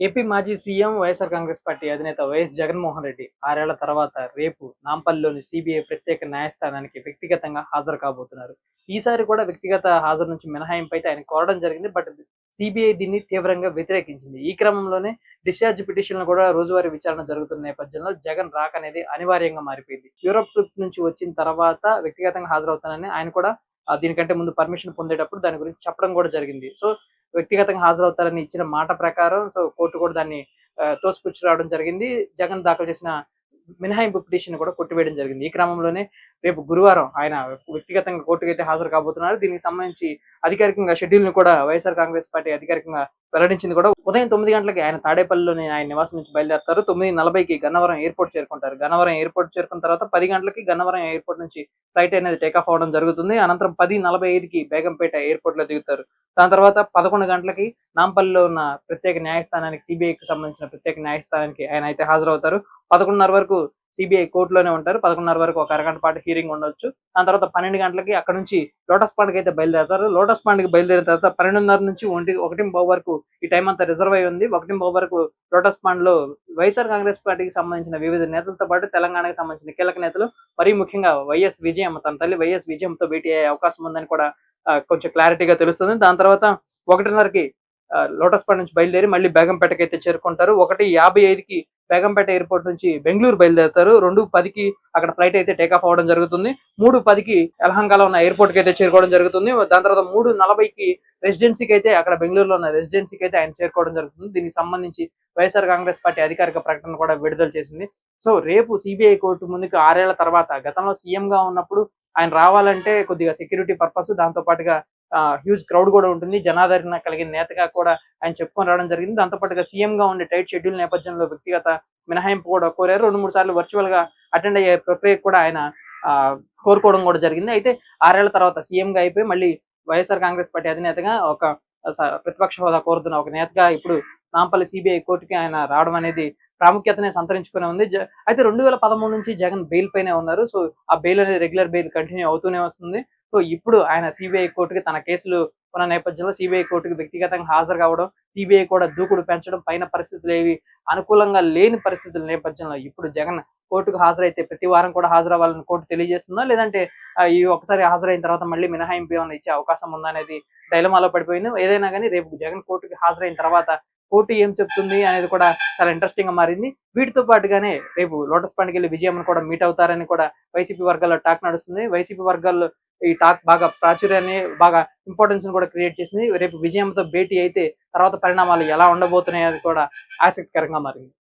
AP మాజీ C M Y S R Congress party అధినేత YS Jaganmohan Reddy ఆరేళ్ళ తర్వాత రేపు నాంపల్లిలోని సిబిఐ ప్రత్యేక న్యాయస్థానానికి వ్యక్తిగతంగా హాజరు కాబోతున్నారు. ఈసారి కూడా వ్యక్తిగత హాజరు నుంచి మినహాయింపు అయితే ఆయన కోరడం జరిగింది. బట్ సిబిఐ దీన్ని తీవ్రంగా వ్యతిరేకించింది. ఈ క్రమంలోనే డిశ్చార్జ్ పిటిషన్లు కూడా రోజువారీ విచారణ జరుగుతున్న నేపథ్యంలో జగన్ రాక అనేది అనివార్యంగా మారిపోయింది. యూరోప్ ట్రిప్ నుంచి వచ్చిన తర్వాత వ్యక్తిగతంగా హాజరవుతానని ఆయన కూడా దీనికంటే ముందు పర్మిషన్ పొందేటప్పుడు దాని గురించి చెప్పడం కూడా జరిగింది. సో వ్యక్తిగతంగా హాజరవుతారని ఇచ్చిన మాట ప్రకారం సో కోర్టు కూడా దాన్ని తోసిపుచ్చి రావడం జరిగింది. జగన్ దాఖలు చేసిన మినహాయింపు పిటిషన్ కూడా కొట్టివేయడం జరిగింది. ఈ క్రమంలోనే రేపు గురువారం ఆయన వ్యక్తిగతంగా కోర్టుకు అయితే హాజరు కాబోతున్నారు. దీనికి సంబంధించి అధికారికంగా షెడ్యూల్ని కూడా వైఎస్ఆర్ కాంగ్రెస్ పార్టీ అధికారికంగా వెల్లడించింది కూడా. ఉదయం తొమ్మిది గంటలకి ఆయన తాడేపల్లిలోని ఆయన నివాసం నుంచి బయలుదేరతారు. తొమ్మిది నలభైకి గన్నవరం ఎయిర్పోర్ట్ చేరుకుంటారు. గన్నవరం ఎయిర్పోర్ట్ చేరుకున్న తర్వాత పది గంటలకి గన్నవరం ఎయిర్పోర్ట్ నుంచి ఫ్లైట్ అనేది టేకాఫ్ అవడం జరుగుతుంది. అనంతరం పది నలభై ఐదుకి బేగంపేట ఎయిర్పోర్ట్లో దిగుతారు. దాని తర్వాత పదకొండు గంటలకి నాంపల్లిలో ఉన్న ప్రత్యేక న్యాయస్థానానికి సిబిఐకి సంబంధించిన ప్రత్యేక న్యాయస్థానానికి ఆయన అయితే హాజరవుతారు. పదకొండున్నర వరకు సిబిఐ కోర్టులోనే ఉంటారు. పదకొండున్నర వరకు ఒక అరగంట పాటు హీరింగ్ ఉండొచ్చు. దాని తర్వాత పన్నెండు గంటలకి అక్కడ నుంచి లోటస్ పాండ్కి అయితే బయలుదేరతారు. లోటస్ పాండ్కి బయలుదేరిన తర్వాత పన్నెండున్నర నుంచి ఒంటి ఒకటి బావు వరకు ఈ టైం అంతా రిజర్వ్ అయి ఉంది. ఒకటి బావు వరకు లోటస్ పాండ్లో వైఎస్ఆర్ కాంగ్రెస్ పార్టీకి సంబంధించిన వివిధ నేతలతో పాటు తెలంగాణకి సంబంధించిన కీలక నేతలు మరీ ముఖ్యంగా వైఎస్ విజయం తన తల్లి వైఎస్ విజయంతో భేటీ అయ్యే అవకాశం ఉందని కూడా కొంచెం క్లారిటీగా తెలుస్తుంది. దాని తర్వాత ఒకటిన్నరకి లోటస్ పాండ్ నుంచి బయలుదేరి మళ్ళీ బేగంపేటకి అయితే చేరుకుంటారు. ఒకటి యాభై ఐదుకి బేగంపేట ఎయిర్పోర్ట్ నుంచి బెంగళూరు బయలుదేరుతారు. రెండు పదికి అక్కడ ఫ్లైట్ అయితే టేకాఫ్ అవ్వడం జరుగుతుంది. మూడు పదికి యలహంకలో ఉన్న ఎయిర్పోర్ట్కి అయితే చేరుకోవడం జరుగుతుంది. దాని తర్వాత మూడు నలభైకి రెసిడెన్సీకి అయితే అక్కడ బెంగళూరులో ఉన్న రెసిడెన్సీకి అయితే ఆయన చేరుకోవడం జరుగుతుంది. దీనికి సంబంధించి వైఎస్ఆర్ కాంగ్రెస్ పార్టీ అధికారిక ప్రకటన కూడా విడుదల చేసింది. సో రేపు సిబిఐ కోర్టు ముందుకు ఆరేళ్ళ తర్వాత గతంలో సీఎం గా ఉన్నప్పుడు ఆయన రావాలంటే కొద్దిగా సెక్యూరిటీ పర్పస్ దాంతో పాటుగా హ్యూజ్ క్రౌడ్ కూడా ఉంటుంది. జనాదరణ కలిగిన నేతగా కూడా ఆయన చెప్పుకొని రావడం జరిగింది. దాంతోపాటుగా పాటుగా ఉండే టైట్ షెడ్యూల్ నేపథ్యంలో వ్యక్తిగత మినహాయింపు కూడా కోరారు. రెండు మూడు సార్లు వర్చువల్గా అటెండ్ అయ్యే ప్రక్రియ కూడా ఆయన కోరుకోవడం కూడా జరిగింది. అయితే ఆరేళ్ళ తర్వాత సీఎంగా అయిపోయి మళ్ళీ వైఎస్ఆర్ కాంగ్రెస్ పార్టీ అధినేతగా ఒక స- ప్రతిపక్ష హోదా కోరుతున్న ఒక నేతగా ఇప్పుడు నాంపల్లి సిబిఐ కోర్టుకి ఆయన రావడం అనేది ప్రాముఖ్యతనే సంతరించుకునే ఉంది. జ- అయితే రెండు వేల పదమూడు నుంచి జగన్ బెయిల్ పైనే ఉన్నారు. సో ఆ బెయిల్ అనేది రెగ్యులర్ బెయిల్ కంటిన్యూ అవుతూనే వస్తుంది. సో ఇప్పుడు ఆయన సిబిఐ కోర్టుకి తన కేసులు ఉన్న నేపథ్యంలో సిబిఐ కోర్టుకి వ్యక్తిగతంగా హాజరు కావడం సిబిఐ కూడా దూకుడు పెంచడం పైన పరిస్థితులు ఏవి అనుకూలంగా లేని పరిస్థితుల నేపథ్యంలో ఇప్పుడు జగన్ కోర్టుకు హాజరైతే ప్రతి వారం కూడా హాజరవ్వాలని కోర్టు తెలియజేస్తుందా? లేదంటే ఈ ఒకసారి హాజరైన తర్వాత మళ్ళీ మినహాయింపు ఏమైనా ఇచ్చే అవకాశం ఉందా అనేది డైలమాలో పడిపోయింది. ఏదైనా కానీ రేపు జగన్ కోర్టుకి హాజరైన తర్వాత కోర్టు ఏం చెప్తుంది అనేది కూడా చాలా ఇంట్రెస్టింగ్గా మారింది. వీటితో పాటుగానే రేపు లోటస్ పండుగ వెళ్ళి విజయమ్మను కూడా మీట్ అవుతారని కూడా వైసీపీ వర్గాల్లో టాక్ నడుస్తుంది. వైసీపీ వర్గాల్లో ఈ టాక్ బాగా ప్రాచుర్యాన్ని బాగా ఇంపార్టెన్స్ కూడా క్రియేట్ చేసింది. రేపు విజయంతో భేటీ అయితే తర్వాత పరిణామాలు ఎలా ఉండబోతున్నాయి అది కూడా ఆసక్తికరంగా మారింది.